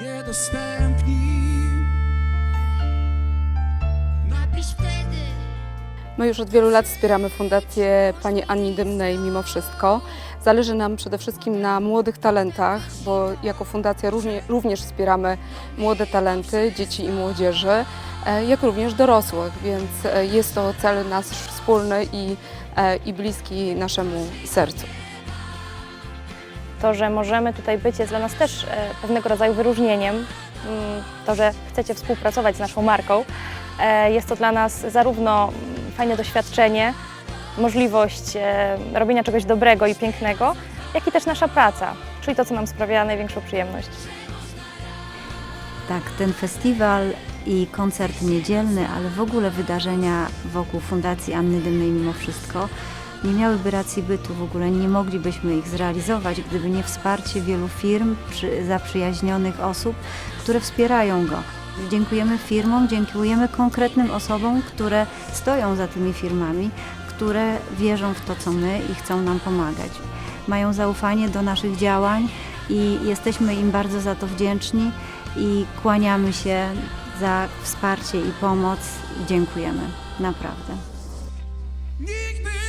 niedostępni. Napisz wtedy. My już od wielu lat wspieramy Fundację Pani Anni Dymnej mimo wszystko. Zależy nam przede wszystkim na młodych talentach, bo jako fundacja również wspieramy młode talenty, dzieci i młodzieży, e, jak również dorosłych, więc e, jest to cel nasz wspólny i, e, i bliski naszemu sercu. To, że możemy tutaj być, jest dla nas też e, pewnego rodzaju wyróżnieniem. Mm, To, że chcecie współpracować z naszą marką, e, jest to dla nas zarówno fajne doświadczenie, możliwość e, robienia czegoś dobrego i pięknego, jak i też nasza praca, czyli to, co nam sprawia największą przyjemność. Tak, ten festiwal i koncert niedzielny, ale w ogóle wydarzenia wokół Fundacji Anny Dymnej mimo wszystko nie miałyby racji bytu, w ogóle nie moglibyśmy ich zrealizować, gdyby nie wsparcie wielu firm, przy, zaprzyjaźnionych osób, które wspierają go. Dziękujemy firmom, dziękujemy konkretnym osobom, które stoją za tymi firmami, które wierzą w to, co my i chcą nam pomagać. Mają zaufanie do naszych działań i jesteśmy im bardzo za to wdzięczni i kłaniamy się za wsparcie i pomoc dziękujemy. Naprawdę. Nigdy